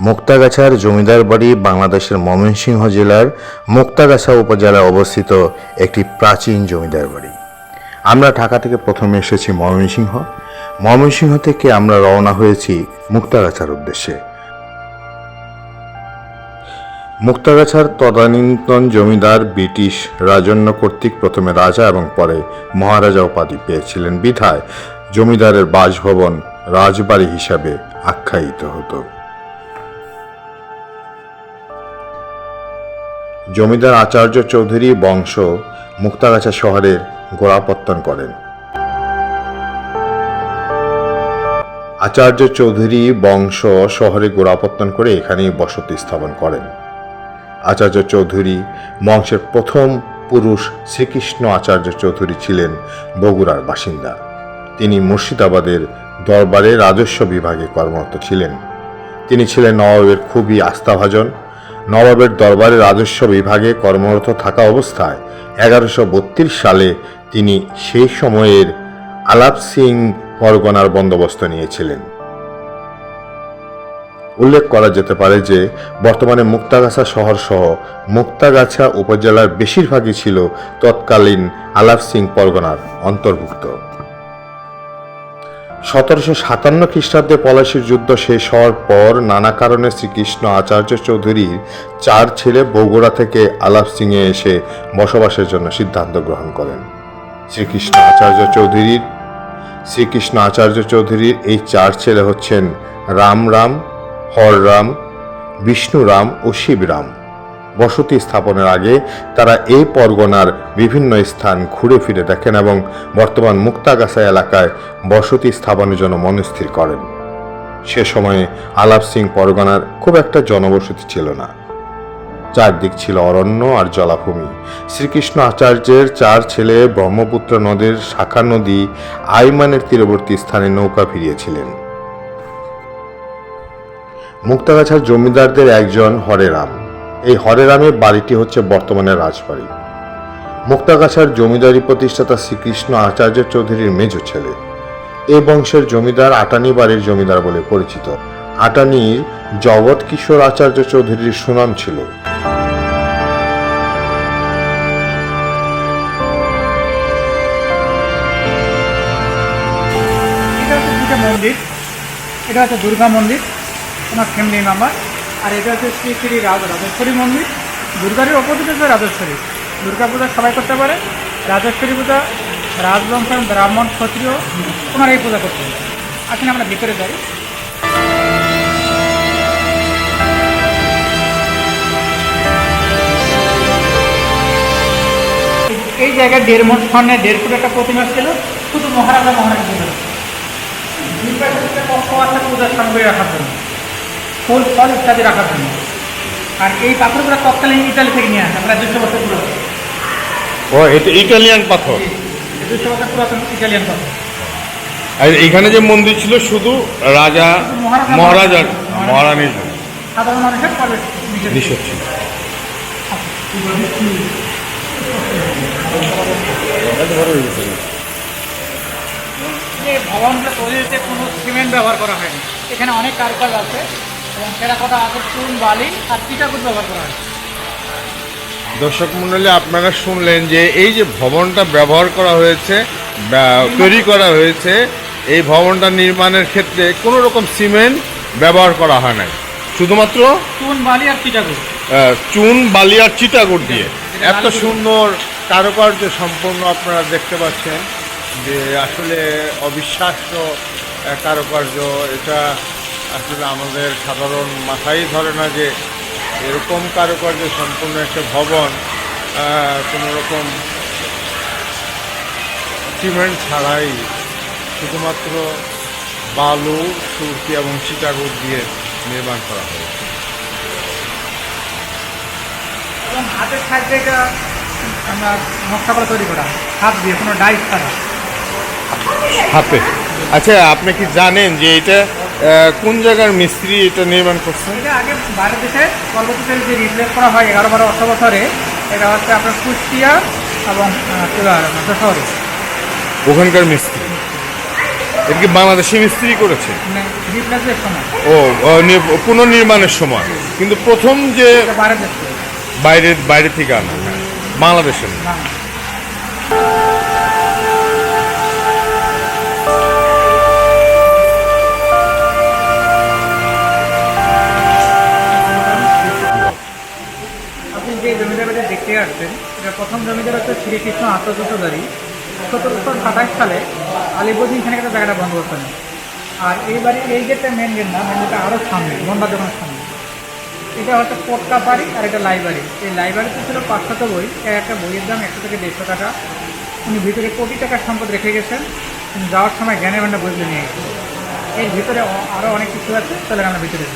মুক্তাগাছার জমিদার বাড়ি বাংলাদেশের ময়মনসিংহ জেলার মুক্তাগাছা উপজেলায় অবস্থিত একটি প্রাচীন জমিদার বাড়ি। আমরা ঢাকা থেকে প্রথমে এসেছি ময়মনসিংহ। ময়মনসিংহ থেকে আমরা রওনা হয়েছি মুক্তাগাছার উদ্দেশ্যে। মুক্তাগাছার তদানীন্তন জমিদার ব্রিটিশ রাজন্য কর্তৃক প্রথমে রাজা এবং পরে মহারাজা উপাধি পেয়েছিলেন বিধায় জমিদারের বাসভবন রাজবাড়ি হিসাবে আখ্যায়িত হতো। জমিদার আচার্য চৌধুরী বংশ মুক্তাগাছা শহরের গোড়াপত্তন করেন। আচার্য চৌধুরী বংশ শহরে গোড়াপত্তন করে এখানেই বসতি স্থাপন করেন। আচার্য চৌধুরী বংশের প্রথম পুরুষ শ্রীকৃষ্ণ আচার্য চৌধুরী ছিলেন বগুড়ার বাসিন্দা। তিনি মুর্শিদাবাদের দরবারে রাজস্ব বিভাগে কর্মরত ছিলেন। তিনি ছিলেন নবাবের খুবই আস্থাভাজন নবাবের দরবারে রাজস্ব বিভাগে কর্মরত থাকা অবস্থায় এগারোশো সালে তিনি সেই সময়ের আলাপ সিং পরগনার বন্দোবস্ত নিয়েছিলেন। উল্লেখ করা যেতে পারে যে, বর্তমানে মুক্তাগাছা শহর সহ মুক্তাগাছা উপজেলার বেশিরভাগই ছিল তৎকালীন আলাপ সিং পরগনার অন্তর্ভুক্ত। সতেরোশো সাতান্ন খ্রিস্টাব্দে পলাশির যুদ্ধ শেষ হওয়ার পর নানা কারণে শ্রীকৃষ্ণ আচার্য চৌধুরীর চার ছেলে বগুড়া থেকে আলাপ সিংয়ে এসে বসবাসের জন্য সিদ্ধান্ত গ্রহণ করেন। শ্রীকৃষ্ণ আচার্য চৌধুরীর, শ্রীকৃষ্ণ আচার্য চৌধুরীর এই চার ছেলে হচ্ছেন রাম রাম হররাম বিষ্ণুরাম ও শিবরাম বসতি স্থাপনের আগে তারা এই পরগনার বিভিন্ন স্থান ঘুরে ফিরে দেখেন এবং বর্তমান মুক্তাগাছা এলাকায় বসতি স্থাপনের জন্য মনস্থির করেন। সে সময়ে আলাপ সিং পরগনার খুব একটা জনবসতি ছিল না। চারদিক ছিল অরণ্য আর জলাভূমি। শ্রীকৃষ্ণ আচার্যের চার ছেলে ব্রহ্মপুত্র নদের শাখা নদী আইমানের তীরবর্তী স্থানে নৌকা ফিরিয়েছিলেন। মুক্তাগাছার জমিদারদের একজন হরেরাম। এই হরেরামের বাড়িটি হচ্ছে বর্তমানে রাজবাড়ি। মুক্তাগাছার জমিদারি প্রতিষ্ঠাতা শ্রীকৃষ্ণ আচার্য চৌধুরীর মেজ ছেলে। এ বংশের জমিদার আটানি বাড়ির জমিদার বলে পরিচিত। আটানির জগৎ কিশোর আচার্য চৌধুরীর সুনাম ছিল। এটা হচ্ছে দুর্গা মন্দির। ওনার ফ্যামিলি মেম্বার আর এটা হচ্ছে শ্রী শ্রী রাজ রাজেশ্বরী মন্দির। দুর্গার অপোজিট হচ্ছে রাজেশ্বরী, দুর্গা পূজা সবাই করতে পারে। রাজেশ্বরী পূজা রাজবংশের ব্রাহ্মণ, ক্ষত্রিয় ওনারা এই পূজা করতে পারে। আসলে আমরা ভিতরে যাই। এই জায়গায় দেড় মন সামনে দেড় ফুট একটা প্রতিমা ছিল, শুধু মহারাজা মহারাজা দুই পাশে কক্ষ আছে পূজার সামগ্রী রাখার জন্য। ফুল ফল ইত্যাদি রাখার জন্য। আর এই পাথরগুলো তৎকালীন ইটালি থেকে নিয়ে আসে আমরা দুশো বছর পুরো ও এটা ইটালিয়ান পাথর? দুশো বছর পুরাতন ইটালিয়ান পাথর। আর এখানে যে মন্দির ছিল শুধু রাজা মহারাজা- মহারাজার মহারাজা- মহারানীর সাধারণ মানুষের নিষেধ। ছিল। ভবনটা তৈরিতে কোনো সিমেন্ট ব্যবহার করা হয়নি। এখানে অনেক কারুকাজ আছে। এবং টেরাকোটা আছে চুন বালি আর ব্যবহার করা হয়। দর্শক মণ্ডলী আপনারা শুনলেন যে এই যে ভবনটা ব্যবহার করা হয়েছে তৈরি করা হয়েছে এই ভবনটা নির্মাণের ক্ষেত্রে কোনো রকম সিমেন্ট ব্যবহার করা হয় নাই। শুধুমাত্র চুন বালি আর আহ, চুন বালি আর চিটাগুড় দিয়ে। এত সুন্দর কারুকার্য সম্পূর্ণ আপনারা দেখতে পাচ্ছেন যে আসলে অবিশ্বাস্য কারুকার্য। এটা আসলে আমাদের সাধারণ মাথায় ধরে না যে এরকম কারুকার্য সম্পূর্ণ একটা ভবন কোনো রকম সিমেন্ট ছাড়াই শুধুমাত্র বালু সুরকি এবং চিটাগুড় দিয়ে নির্মাণ করা হয়েছে। এবং হাতের সাহায্যে এটা আমরা তৈরি করা হাত দিয়ে কোনো ডাইস ছাড়া। হাতে। আচ্ছা আপনি কি জানেন যে এটা কোন জায়গার মিস্ত্রি এটা নির্মাণ করছেন এটা আগে বাইরের দেশে যে রিপ্লেস করা হয় এগারো বারো অর্থ বছরে এটা হচ্ছে আপনার কুষ্টিয়া এবং যশোরে ওখানকার মিস্ত্রি? এটা কি বাংলাদেশি মিস্ত্রি করেছে? ও পুনর্নির্মাণের সময়। কিন্তু প্রথম যে বাইরের বাইরে থেকে আনা হ্যাঁ বাংলাদেশের। জমিদার হচ্ছে শ্রীকৃষ্ণ আত্মযুদ্ধধারী সতেরোশো সাতাশ সালে আলিবুদ্দিন খানের একটা জায়গাটা বন্ধ করতেন আর এই এই গেটটা মেন গেট না মেন গেটটা আরও সামনে বন্ডা দোকানের সামনে। এটা হচ্ছে পটকা বাড়ি আর একটা লাইব্রেরি। এই লাইব্রেরিতে ছিল পাঁচশত বই এক একটা বইয়ের দাম একশো থেকে দেড়শো টাকা। উনি ভিতরে কোটি টাকার সম্পদ রেখে গেছেন। যাওয়ার সময় জ্ঞানের ভান্ডার বইগুলো নিয়ে গেছেন। এর ভিতরে আরও অনেক কিছু আছে তাহলে আমরা ভিতরে।